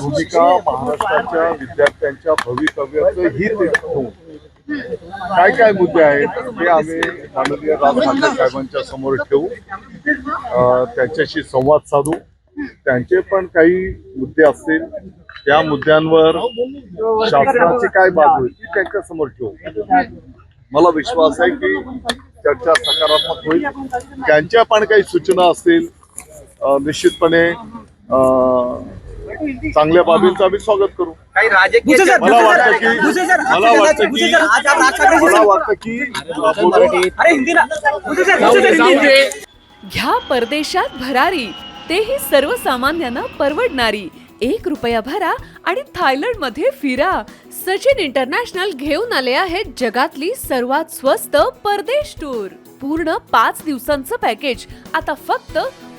भूमिका महाराष्ट्राच्या विद्यार्थ्यांच्या भवितव्याचं हित ठेवून काय काय मुद्दे आहेत? ते आम्ही माननीय राज ठाकरे साहेबांच्या समोर ठेवू. त्यांच्याशी संवाद साधू. त्यांचे पण काही मुद्दे असतील. त्या मुद्द्यांवर शासनाची काय बाजू आहे ती त्यांच्यासमोर ठेवू. मला विश्वास आहे की चर्चा सकारात्मक होईल. त्यांच्या पण काही सूचना असतील. निश्चितपणे चांगल्या बाबींचं आम्ही स्वागत करू. काही राजकीय भुसे सर, मला भुसे वाटतं की भुसे सर, मला वाटतं भुसे की सर, आज आप राज ठाकरे मला वाटतं की अं, बोलू. अरे हिंदी ना भुसे सर, भुसे सर, हिंदी. घ्या परदेशात भरारी. तेही सर्वसामान्यांना परवडणारी. एक रुपया भरा आणि थायलंडमध्ये फिरा. सचिन इंटरनॅशनल घेऊन आले आहेत जगातली सर्वात स्वस्त परदेश टूर. पूर्ण पाच दिवसांचं पॅकेज. आता फक्त